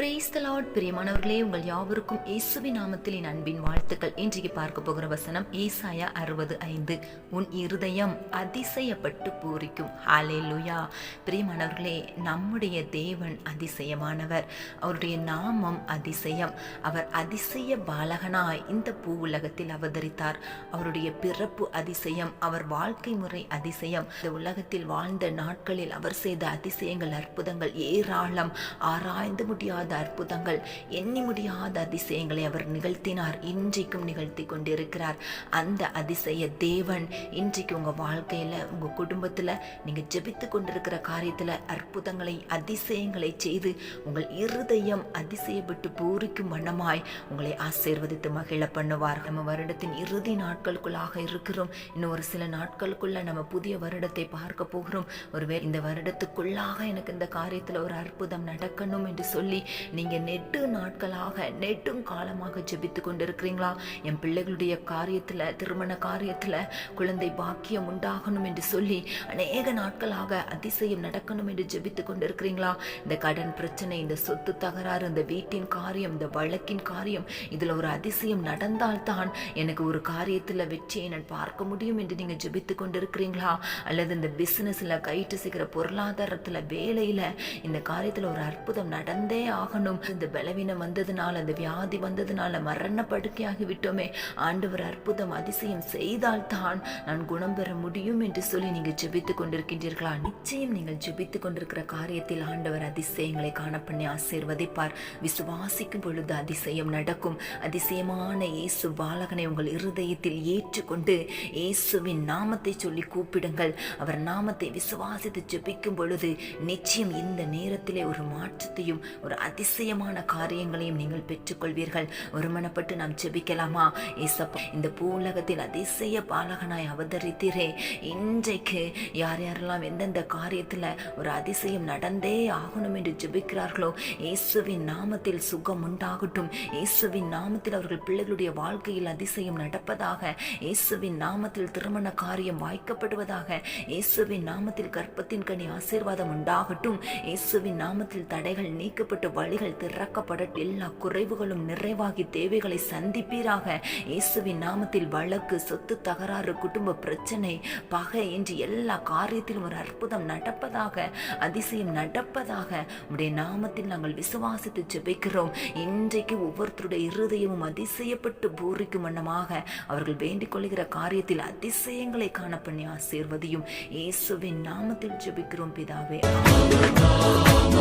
Brace த Lord பிரியமானவர்களே உங்கள் யாவருக்கும் இயேசுவின் நாமத்தில் என் அன்பின் வாழ்த்துக்கள். இன்றைக்கு பார்க்க போகிற வசனம் ஏசாயா அறுபது ஐந்து. உன் இருதயம் அதிசயப்பட்டு பூரிக்கும். ஹாலே லுயா பிரியமானவர்களே நம்முடைய தேவன் அதிசயமானவர். அவருடைய நாமம் அதிசயம். அவர் அதிசய பாலகனாய் இந்த பூ உலகத்தில் அவதரித்தார். அவருடைய பிறப்பு அதிசயம். அவர் வாழ்க்கை முறை அதிசயம். இந்த உலகத்தில் வாழ்ந்த நாட்களில் அவர் செய்த அதிசயங்கள் அற்புதங்கள் ஏராளம். ஆராய்ந்து முடியாத அற்புதங்கள். எண்ணி முடியாத அதிசயங்களை அவர் நிகழ்த்தினார். இன்றைக்கும் நிகழ்த்தி கொண்டிருக்கிறார். அந்த அதிசய தேவன் இன்றைக்கு உங்கள் வாழ்க்கையில் உங்கள் குடும்பத்தில் நீங்கள் ஜெபித்து கொண்டிருக்கிற காரியத்தில் அற்புதங்களை அதிசயங்களை செய்து உங்கள் இருதயம் அதிசயப்பட்டு பூரிக்கும் வண்ணமாய் உங்களை ஆசீர்வதித்து மகிழ பண்ணுவார். நம்ம வருடத்தின் இறுதி நாட்களுக்குள்ளாக இருக்கிறோம். இன்னும் ஒரு சில நாட்களுக்குள்ள நம்ம புதிய வருடத்தை பார்க்க போகிறோம். ஒருவேளை இந்த வருடத்துக்குள்ளாக எனக்கு இந்த காரியத்தில் ஒரு அற்புதம் நடக்கணும் என்று சொல்லி நீங்க நெட்டு நாட்களாக நெட்டும் காலமாக ஜெபித்து கொண்டிருக்கிறீங்களா? என் பிள்ளைகளுடைய காரியத்துல திருமண காரியத்துல குழந்தை பாக்கியம் உண்டாகணும் என்று சொல்லி அநேக நாட்களாக அதிசயம் நடக்கணும் என்று ஜெபித்து கொண்டிருக்கிறீங்களா? இந்த கடன் பிரச்சனை இந்த சொத்து தகராறு இந்த வீட்டின் காரியம் இந்த வழக்கின் காரியம் இதுல ஒரு அதிசயம் நடந்தால்தான் எனக்கு ஒரு காரியத்துல வெற்றியை நான் பார்க்க முடியும் என்று நீங்க ஜெபித்து கொண்டிருக்கிறீங்களா? அல்லது இந்த பிசினஸ்ல கைட்டு செய்கிற பொருளாதாரத்துல வேலையில இந்த காரியத்துல ஒரு அற்புதம் நடந்தே ஆகணும். இந்த பலவீனம் வந்ததுனால அந்த வியாதி வந்ததுனால மரண படுக்கையாகி விட்டோமே ஆண்டவர் அற்புதம் அதிசயம் செய்தால் தான் நான் குணம் பெற முடியும் என்று சொல்லி நீங்க ஜெபித்து கொண்டிருக்கின்றீர்களா? நிச்சயம் நீங்கள் ஜெபித்து கொண்டிருக்கிற காரியத்தில் ஆண்டவர் அதிசயங்களை காணப்பண்ணி ஆசீர்வதிப்பார். விசுவாசிக்கும் பொழுது அதிசயம் நடக்கும். அதிசயமான இயேசு பாலகனை உங்கள் இருதயத்தில் ஏற்றுக்கொண்டு இயேசுவின் நாமத்தை சொல்லி கூப்பிடுங்கள். அவர் நாமத்தை விசுவாசித்து ஜெபிக்கும் பொழுது நிச்சயம் இந்த நேரத்திலே ஒரு மாற்றத்தையும் ஒரு அதி அதிசயமான காரியங்களையும் நீங்கள் பெற்றுக்கொள்வீர்கள். ஒருமனப்பட்டு நாம் ஜெபிக்கலாமா? ஏசப்பா இந்த பூலகத்தில் அதிசய பாலகனாய் அவதரித்தீரே. இன்றைக்கு யார் யாரெல்லாம் எந்தெந்த காரியத்தில் ஒரு அதிசயம் நடந்தே ஆகணும் என்று ஜெபிக்கிறார்களோ இயேசுவின் நாமத்தில் சுகம் உண்டாகட்டும். இயேசுவின் நாமத்தில் அவர்கள் பிள்ளைகளுடைய வாழ்க்கையில் அதிசயம் நடப்பதாக இயேசுவின் நாமத்தில் திருமண காரியம் வாய்க்கப்படுவதாக இயேசுவின் நாமத்தில் கற்பத்தின் கனி ஆசீர்வாதம் உண்டாகட்டும். இயேசுவின் நாமத்தில் தடைகள் நீக்கப்பட்டு வழிகள் திறக்கப்பட எல்லா குறைவுகளும் நிறைவாகி தேவைகளை சந்திப்பீராக. இயேசுவின் நாமத்தில் வழக்கு சொத்து தகராறு குடும்ப பிரச்சனை பகை என்று எல்லா காரியத்திலும் ஒரு அற்புதம் நடப்பதாக அதிசயம் நடப்பதாக உடைய நாமத்தில் நாங்கள் விசுவாசித்து ஜெபிக்கிறோம். இன்றைக்கு ஒவ்வொருத்தருடைய இருதயமும் அதிசயப்பட்டு பூரிக்கும் வண்ணமாக அவர்கள் வேண்டிக் கொள்கிற காரியத்தில் அதிசயங்களை காண பண்ணி ஆசீர்வதியும். இயேசுவின் நாமத்தில் ஜெபிக்கிறோம் பிதாவே.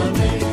ஆமென்.